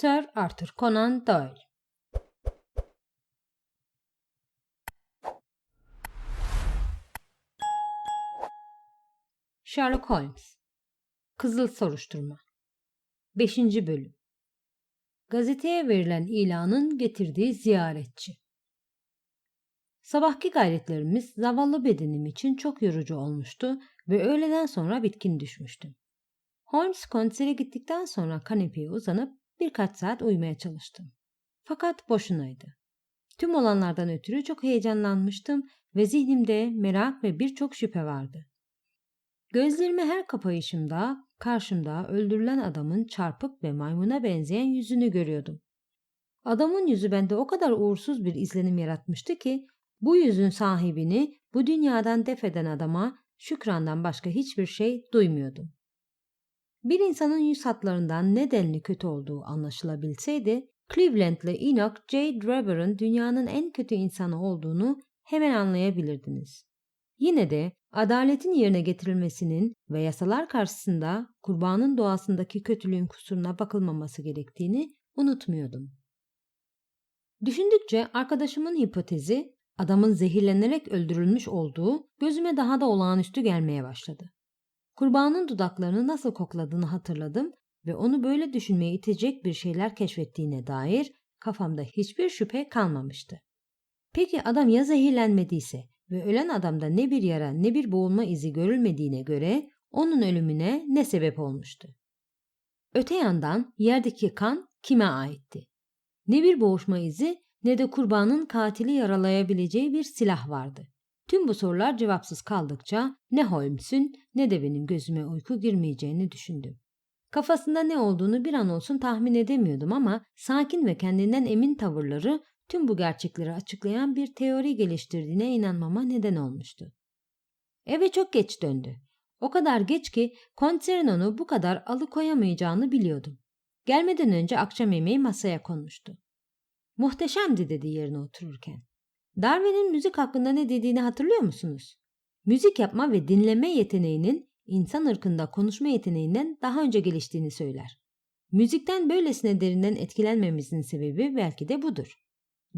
Sir Arthur Conan Doyle Sherlock Holmes Kızıl Soruşturma 5. Bölüm Gazeteye verilen ilanın getirdiği ziyaretçi Sabahki gayretlerimiz zavallı bedenim için çok yorucu olmuştu ve öğleden sonra bitkin düşmüştüm. Holmes konsere gittikten sonra kanepeye uzanıp birkaç saat uyumaya çalıştım. Fakat boşunaydı. Tüm olanlardan ötürü çok heyecanlanmıştım ve zihnimde merak ve birçok şüphe vardı. Gözlerimi her kapayışımda karşımda öldürülen adamın çarpık ve maymuna benzeyen yüzünü görüyordum. Adamın yüzü bende o kadar uğursuz bir izlenim yaratmıştı ki bu yüzün sahibini bu dünyadan defeden adama şükrandan başka hiçbir şey duymuyordum. Bir insanın yüz hatlarından ne denli kötü olduğu anlaşılabilseydi, Cleveland'lı Enoch J. Draper'ın dünyanın en kötü insanı olduğunu hemen anlayabilirdiniz. Yine de adaletin yerine getirilmesinin ve yasalar karşısında kurbanın doğasındaki kötülüğün kusuruna bakılmaması gerektiğini unutmuyordum. Düşündükçe arkadaşımın hipotezi adamın zehirlenerek öldürülmüş olduğu gözüme daha da olağanüstü gelmeye başladı. Kurbanın dudaklarını nasıl kokladığını hatırladım ve onu böyle düşünmeye itecek bir şeyler keşfettiğine dair kafamda hiçbir şüphe kalmamıştı. Peki adam ya zehirlenmediyse ve ölen adamda ne bir yara ne bir boğulma izi görülmediğine göre onun ölümüne ne sebep olmuştu? Öte yandan yerdeki kan kime aitti? Ne bir boğuşma izi ne de kurbanın katili yaralayabileceği bir silah vardı. Tüm bu sorular cevapsız kaldıkça ne Holmes'ün ne de benim gözüme uyku girmeyeceğini düşündüm. Kafasında ne olduğunu bir an olsun tahmin edemiyordum ama sakin ve kendinden emin tavırları tüm bu gerçekleri açıklayan bir teori geliştirdiğine inanmama neden olmuştu. Eve çok geç döndü. O kadar geç ki konserin onu bu kadar alıkoyamayacağını biliyordum. Gelmeden önce akşam yemeği masaya konmuştu. Muhteşemdi dedi yerine otururken. Darwin'in müzik hakkında ne dediğini hatırlıyor musunuz? Müzik yapma ve dinleme yeteneğinin insan ırkında konuşma yeteneğinden daha önce geliştiğini söyler. Müzikten böylesine derinden etkilenmemizin sebebi belki de budur.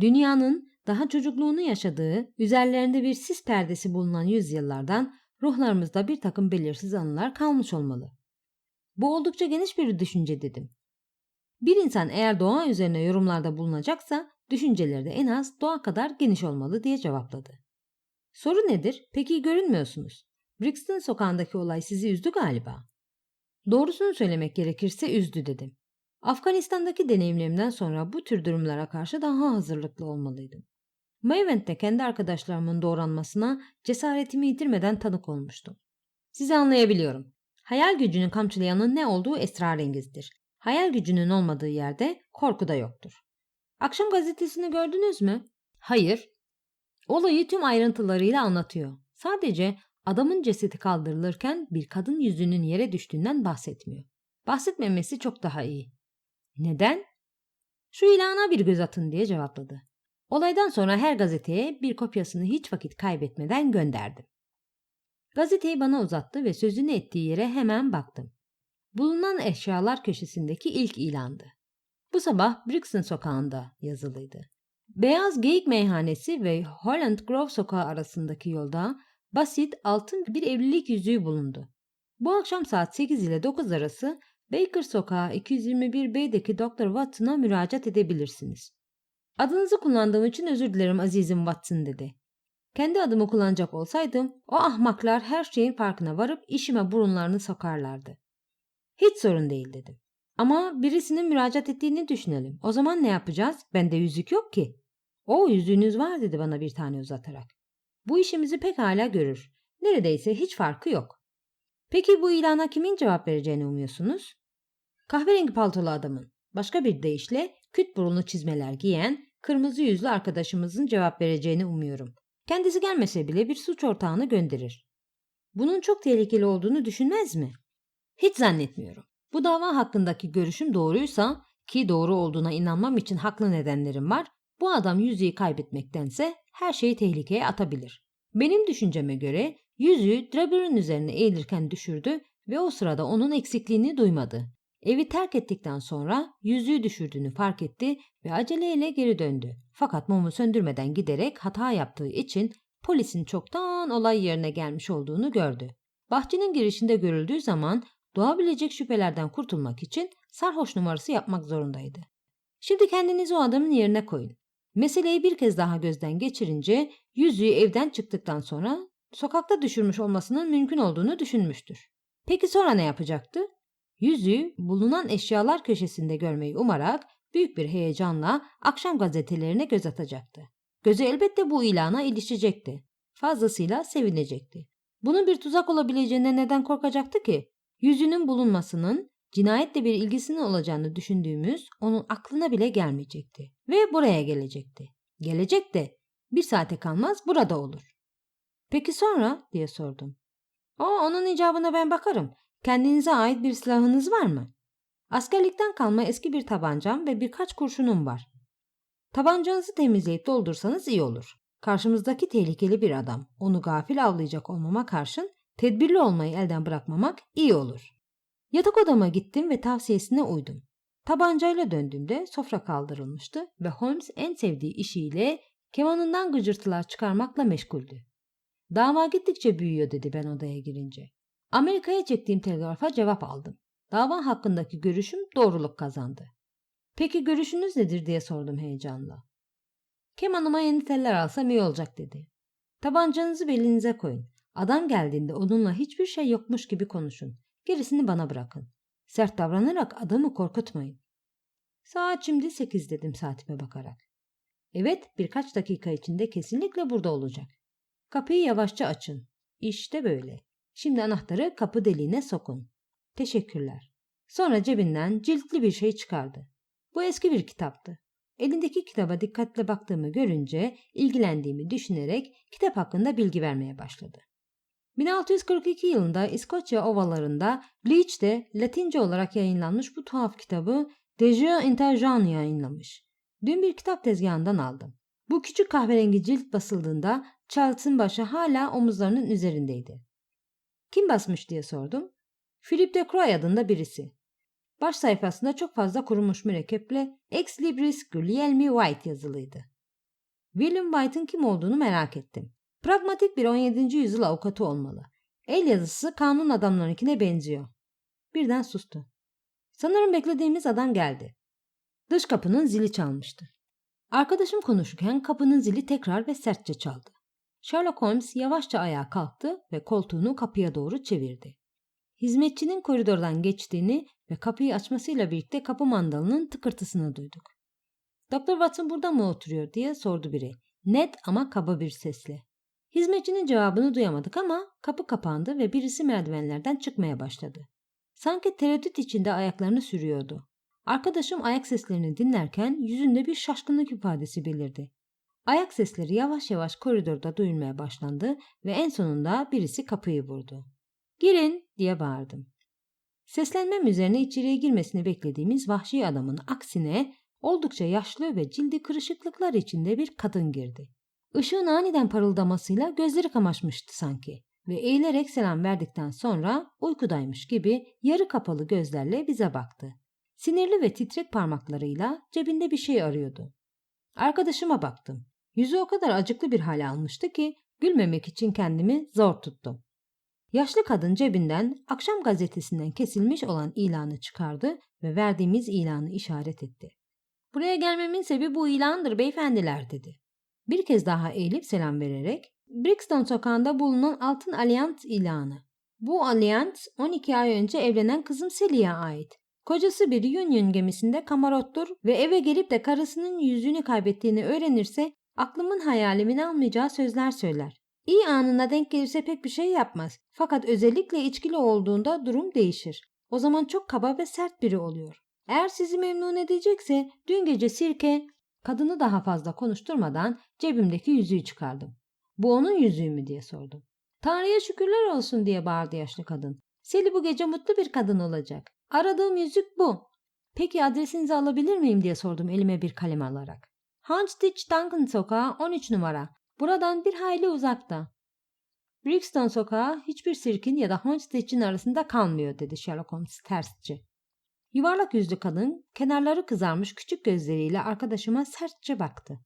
Dünyanın daha çocukluğunu yaşadığı, üzerlerinde bir sis perdesi bulunan yüzyıllardan ruhlarımızda bir takım belirsiz anılar kalmış olmalı. Bu oldukça geniş bir düşünce dedim. Bir insan eğer doğa üzerine yorumlarda bulunacaksa düşünceleri de en az doğa kadar geniş olmalı diye cevapladı. Soru nedir? Peki görünmüyorsunuz. Brixton sokağındaki olay sizi üzdü galiba. Doğrusunu söylemek gerekirse üzdü dedim. Afganistan'daki deneyimlerimden sonra bu tür durumlara karşı daha hazırlıklı olmalıydım. Mayvent'te kendi arkadaşlarımın doğranmasına cesaretimi yitirmeden tanık olmuştum. Sizi anlayabiliyorum. Hayal gücünü kamçılayanın ne olduğu esrarengizdir. Hayal gücünün olmadığı yerde korku da yoktur. Akşam gazetesini gördünüz mü? Hayır. Olayı tüm ayrıntılarıyla anlatıyor. Sadece adamın cesedi kaldırılırken bir kadın yüzünün yere düştüğünden bahsetmiyor. Bahsetmemesi çok daha iyi. Neden? Şu ilana bir göz atın diye cevapladı. Olaydan sonra her gazeteye bir kopyasını hiç vakit kaybetmeden gönderdim. Gazeteyi bana uzattı ve sözünü ettiği yere hemen baktım. Bulunan eşyalar köşesindeki ilk ilandı. Bu sabah Brixton sokağında yazılıydı. Beyaz Geyik Meyhanesi ve Holland Grove sokağı arasındaki yolda basit altın bir evlilik yüzüğü bulundu. Bu akşam saat 8 ile 9 arası Baker Sokağı 221B'deki Dr. Watson'a müracaat edebilirsiniz. Adınızı kullandığım için özür dilerim azizim Watson dedi. Kendi adımı kullanacak olsaydım o ahmaklar her şeyin farkına varıp işime burunlarını sokarlardı. Hiç sorun değil dedim. Ama birisinin müracaat ettiğini düşünelim. O zaman ne yapacağız? Bende yüzük yok ki. O yüzüğünüz var dedi bana bir tane uzatarak. Bu işimizi pekala görür. Neredeyse hiç farkı yok. Peki bu ilana kimin cevap vereceğini umuyorsunuz? Kahverengi paltolu adamın. Başka bir deyişle küt burunlu çizmeler giyen kırmızı yüzlü arkadaşımızın cevap vereceğini umuyorum. Kendisi gelmese bile bir suç ortağını gönderir. Bunun çok tehlikeli olduğunu düşünmez mi? Hiç zannetmiyorum. Bu dava hakkındaki görüşüm doğruysa ki doğru olduğuna inanmam için haklı nedenlerim var. Bu adam yüzüğü kaybetmektense her şeyi tehlikeye atabilir. Benim düşünceme göre yüzüğü Draber'ın üzerine eğilirken düşürdü ve o sırada onun eksikliğini duymadı. Evi terk ettikten sonra yüzüğü düşürdüğünü fark etti ve aceleyle geri döndü. Fakat mumu söndürmeden giderek hata yaptığı için polisin çoktan olay yerine gelmiş olduğunu gördü. Bahçenin girişinde görüldüğü zaman doğabilecek şüphelerden kurtulmak için sarhoş numarası yapmak zorundaydı. Şimdi kendinizi o adamın yerine koyun. Meseleyi bir kez daha gözden geçirince yüzüğü evden çıktıktan sonra sokakta düşürmüş olmasının mümkün olduğunu düşünmüştür. Peki sonra ne yapacaktı? Yüzüğü bulunan eşyalar köşesinde görmeyi umarak büyük bir heyecanla akşam gazetelerine göz atacaktı. Gözü elbette bu ilana ilişecekti. Fazlasıyla sevinecekti. Bunun bir tuzak olabileceğine neden korkacaktı ki? Yüzünün bulunmasının cinayetle bir ilgisinin olacağını düşündüğümüz onun aklına bile gelmeyecekti. Ve buraya gelecekti. Gelecek de bir saate kalmaz burada olur. Peki sonra diye sordum. O onun icabına ben bakarım. Kendinize ait bir silahınız var mı? Askerlikten kalma eski bir tabancam ve birkaç kurşunum var. Tabancanızı temizleyip doldursanız iyi olur. Karşımızdaki tehlikeli bir adam. Onu gafil avlayacak olmama karşın tedbirli olmayı elden bırakmamak iyi olur. Yatak odama gittim ve tavsiyesine uydum. Tabancayla döndüğümde sofra kaldırılmıştı ve Holmes en sevdiği işiyle kemanından gıcırtılar çıkarmakla meşguldü. Dava gittikçe büyüyor dedi ben odaya girince. Amerika'ya çektiğim telgrafa cevap aldım. Dava hakkındaki görüşüm doğruluk kazandı. Peki görüşünüz nedir diye sordum heyecanla. Kemanıma yeni teller alsam iyi olacak dedi. Tabancanızı belinize koyun. Adam geldiğinde onunla hiçbir şey yokmuş gibi konuşun. Gerisini bana bırakın. Sert davranarak adamı korkutmayın. Saat şimdi sekiz dedim saatime bakarak. Evet birkaç dakika içinde kesinlikle burada olacak. Kapıyı yavaşça açın. İşte böyle. Şimdi anahtarı kapı deliğine sokun. Teşekkürler. Sonra cebinden ciltli bir şey çıkardı. Bu eski bir kitaptı. Elindeki kitaba dikkatle baktığımı görünce ilgilendiğimi düşünerek kitap hakkında bilgi vermeye başladı. 1642 yılında İskoçya ovalarında Bleach'te Latince olarak yayınlanmış bu tuhaf kitabı De Jeu Interjean yayınlamış. Dün bir kitap tezgahından aldım. Bu küçük kahverengi cilt basıldığında Charles'ın başı hala omuzlarının üzerindeydi. Kim basmış diye sordum. Philip de Croix adında birisi. Baş sayfasında çok fazla kurumuş mürekkeple Ex Libris Guglielmi White yazılıydı. William White'ın kim olduğunu merak ettim. Pragmatik bir 17. yüzyıl avukatı olmalı. El yazısı kanun adamlarınkine benziyor. Birden sustu. Sanırım beklediğimiz adam geldi. Dış kapının zili çalmıştı. Arkadaşım konuşurken kapının zili tekrar ve sertçe çaldı. Sherlock Holmes yavaşça ayağa kalktı ve koltuğunu kapıya doğru çevirdi. Hizmetçinin koridordan geçtiğini ve kapıyı açmasıyla birlikte kapı mandalının tıkırtısını duyduk. Doktor Watson burada mı oturuyor diye sordu biri. Net ama kaba bir sesle. Hizmetçinin cevabını duyamadık ama kapı kapandı ve birisi merdivenlerden çıkmaya başladı. Sanki tereddüt içinde ayaklarını sürüyordu. Arkadaşım ayak seslerini dinlerken yüzünde bir şaşkınlık ifadesi belirdi. Ayak sesleri yavaş yavaş koridorda duyulmaya başlandı ve en sonunda birisi kapıyı vurdu. Girin diye bağırdım. Seslenmem üzerine içeriye girmesini beklediğimiz vahşi adamın aksine oldukça yaşlı ve cildi kırışıklıklar içinde bir kadın girdi. Işığın aniden parıldamasıyla gözleri kamaşmıştı sanki ve eğilerek selam verdikten sonra uykudaymış gibi yarı kapalı gözlerle bize baktı. Sinirli ve titrek parmaklarıyla cebinde bir şey arıyordu. Arkadaşıma baktım. Yüzü o kadar acıklı bir hale almıştı ki gülmemek için kendimi zor tuttum. Yaşlı kadın cebinden akşam gazetesinden kesilmiş olan ilanı çıkardı ve verdiğimiz ilanı işaret etti. Buraya gelmemin sebebi bu ilandır beyefendiler dedi. Bir kez daha eğilip selam vererek Brixton sokağında bulunan Altın Alyant ilanı. Bu alyant 12 ay önce evlenen kızım Sally'e ait. Kocası bir Union gemisinde kamarottur ve eve gelip de karısının yüzüğünü kaybettiğini öğrenirse aklımın hayalimin almayacağı sözler söyler. İyi anına denk gelirse pek bir şey yapmaz. Fakat özellikle içkili olduğunda durum değişir. O zaman çok kaba ve sert biri oluyor. Eğer sizi memnun edecekse dün gece sirke kadını daha fazla konuşturmadan cebimdeki yüzüğü çıkardım. Bu onun yüzüğü mü diye sordum. Tanrı'ya şükürler olsun diye bağırdı yaşlı kadın. Seli bu gece mutlu bir kadın olacak. Aradığım yüzük bu. Peki adresinizi alabilir miyim diye sordum elime bir kalem alarak. Hunchditch Duncan sokağı 13 numara. Buradan bir hayli uzakta. Brixton sokağı hiçbir sirkin ya da Hunchdich'in arasında kalmıyor dedi Sherlock Holmes tersçe. Yuvarlak yüzlü kadın kenarları kızarmış küçük gözleriyle arkadaşıma sertçe baktı.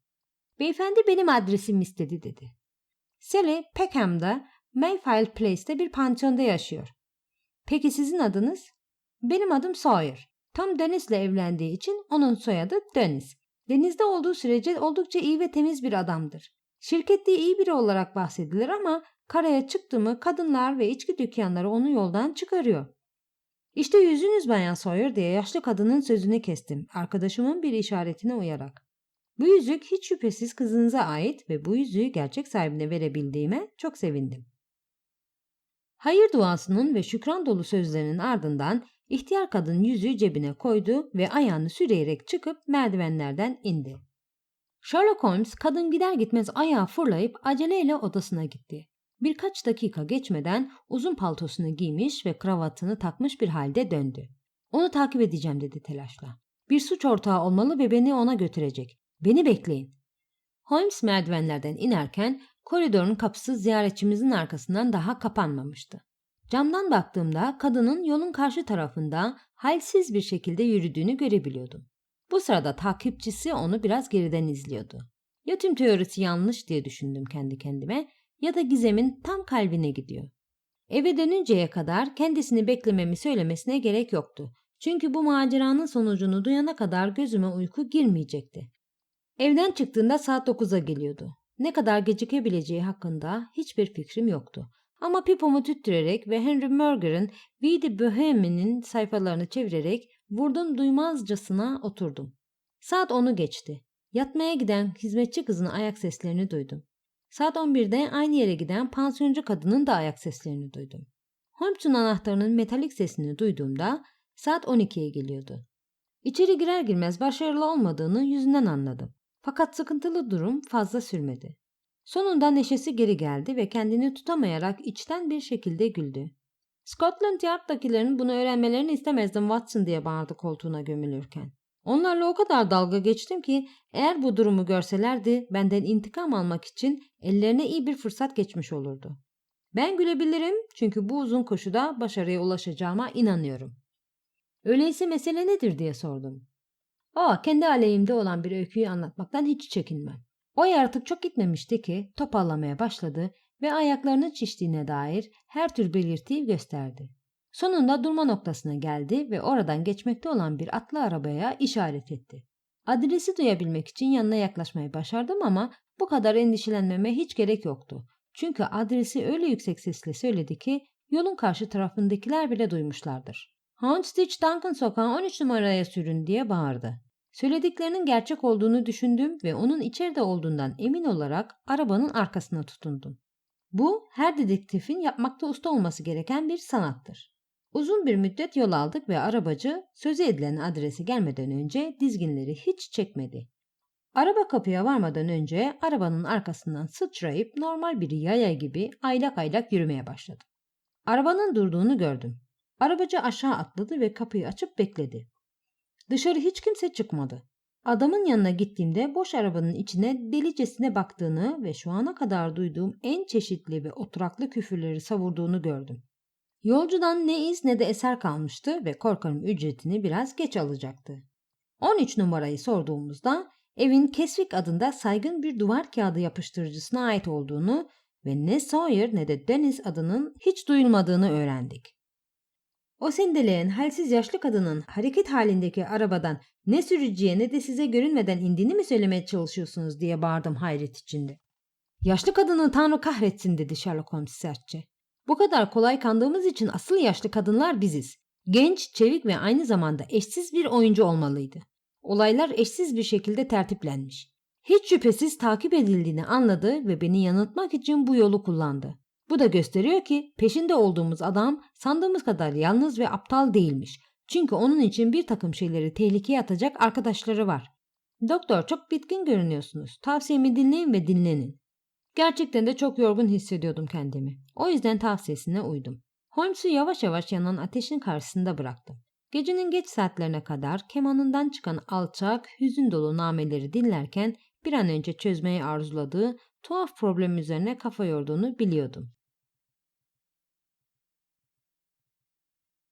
Beyefendi benim adresimi istedi dedi. Sally Peckham'da Mayfield Place'te bir pansiyonda yaşıyor. Peki sizin adınız? Benim adım Sawyer. Tom Deniz'le evlendiği için onun soyadı Deniz. Denizde olduğu sürece oldukça iyi ve temiz bir adamdır. Şirkette iyi biri olarak bahsedilir ama karaya çıktı mı kadınlar ve içki dükkanları onu yoldan çıkarıyor. İşte yüzünüz Bayan Sawyer diye yaşlı kadının sözünü kestim arkadaşımın bir işaretine uyarak. Bu yüzük hiç şüphesiz kızınıza ait ve bu yüzüğü gerçek sahibine verebildiğime çok sevindim. Hayır duasının ve şükran dolu sözlerinin ardından ihtiyar kadın yüzüğü cebine koydu ve ayağını sürüyerek çıkıp merdivenlerden indi. Sherlock Holmes kadın gider gitmez ayağa fırlayıp aceleyle odasına gitti. Birkaç dakika geçmeden uzun paltosunu giymiş ve kravatını takmış bir halde döndü. Onu takip edeceğim dedi telaşla. Bir suç ortağı olmalı ve beni ona götürecek. Beni bekleyin. Holmes merdivenlerden inerken koridorun kapısı ziyaretçimizin arkasından daha kapanmamıştı. Camdan baktığımda kadının yolun karşı tarafında halsiz bir şekilde yürüdüğünü görebiliyordum. Bu sırada takipçisi onu biraz geriden izliyordu. Ya tüm teorisi yanlış diye düşündüm kendi kendime ya da gizemin tam kalbine gidiyor. Eve dönünceye kadar kendisini beklememi söylemesine gerek yoktu. Çünkü bu maceranın sonucunu duyana kadar gözüme uyku girmeyecekti. Evden çıktığında saat 9'a geliyordu. Ne kadar gecikebileceği hakkında hiçbir fikrim yoktu. Ama pipomu tüttürerek ve Henry Murger'ın Vidi Bohemian'in sayfalarını çevirerek vurdum duymazcasına oturdum. Saat 10'u geçti. Yatmaya giden hizmetçi kızın ayak seslerini duydum. Saat 11'de aynı yere giden pansiyoncu kadının da ayak seslerini duydum. Holmes'un anahtarının metalik sesini duyduğumda saat 12'ye geliyordu. İçeri girer girmez başarılı olmadığını yüzünden anladım. Fakat sıkıntılı durum fazla sürmedi. Sonunda neşesi geri geldi ve kendini tutamayarak içten bir şekilde güldü. Scotland Yard'dakilerin bunu öğrenmelerini istemezdim Watson diye bağırdı koltuğuna gömülürken. Onlarla o kadar dalga geçtim ki eğer bu durumu görselerdi benden intikam almak için ellerine iyi bir fırsat geçmiş olurdu. Ben gülebilirim çünkü bu uzun koşuda başarıya ulaşacağıma inanıyorum. Öyleyse mesele nedir diye sordum. Aa, kendi aleyhimde olan bir öyküyü anlatmaktan hiç çekinmem. O yaratık çok gitmemişti ki topallamaya başladı ve ayaklarını çiştiğine dair her tür belirtiyi gösterdi. Sonunda durma noktasına geldi ve oradan geçmekte olan bir atlı arabaya işaret etti. Adresi duyabilmek için yanına yaklaşmayı başardım ama bu kadar endişelenmeme hiç gerek yoktu. Çünkü adresi öyle yüksek sesle söyledi ki yolun karşı tarafındakiler bile duymuşlardır. Houndsditch Duncan sokağı 13 numaraya sürün diye bağırdı. Söylediklerinin gerçek olduğunu düşündüm ve onun içeride olduğundan emin olarak arabanın arkasına tutundum. Bu her dedektifin yapmakta usta olması gereken bir sanattır. Uzun bir müddet yol aldık ve arabacı sözü edilen adrese gelmeden önce dizginleri hiç çekmedi. Araba kapıya varmadan önce arabanın arkasından sıçrayıp normal bir yaya gibi aylak aylak yürümeye başladı. Arabanın durduğunu gördüm. Arabacı aşağı atladı ve kapıyı açıp bekledi. Dışarı hiç kimse çıkmadı. Adamın yanına gittiğimde boş arabanın içine delicesine baktığını ve şu ana kadar duyduğum en çeşitli ve oturaklı küfürleri savurduğunu gördüm. Yolcudan ne iz ne de eser kalmıştı ve korkarım ücretini biraz geç alacaktı. 13 numarayı sorduğumuzda evin Kesvik adında saygın bir duvar kağıdı yapıştırıcısına ait olduğunu ve ne Sawyer ne de Deniz adının hiç duyulmadığını öğrendik. O sendeleyen halsiz yaşlı kadının hareket halindeki arabadan ne sürücüye ne de size görünmeden indiğini mi söylemeye çalışıyorsunuz diye bağırdım hayret içinde. Yaşlı kadını Tanrı kahretsin dedi Sherlock Holmes sertçe. Bu kadar kolay kandığımız için asıl yaşlı kadınlar biziz. Genç, çevik ve aynı zamanda eşsiz bir oyuncu olmalıydı. Olaylar eşsiz bir şekilde tertiplenmiş. Hiç şüphesiz takip edildiğini anladı ve beni yanıltmak için bu yolu kullandı. Bu da gösteriyor ki peşinde olduğumuz adam sandığımız kadar yalnız ve aptal değilmiş. Çünkü onun için bir takım şeyleri tehlikeye atacak arkadaşları var. Doktor çok bitkin görünüyorsunuz. Tavsiyemi dinleyin ve dinlenin. Gerçekten de çok yorgun hissediyordum kendimi. O yüzden tavsiyesine uydum. Holmes'u yavaş yavaş yanan ateşin karşısında bıraktım. Gecenin geç saatlerine kadar kemanından çıkan alçak, hüzün dolu nameleri dinlerken bir an önce çözmeyi arzuladığı tuhaf problem üzerine kafa yorduğunu biliyordum.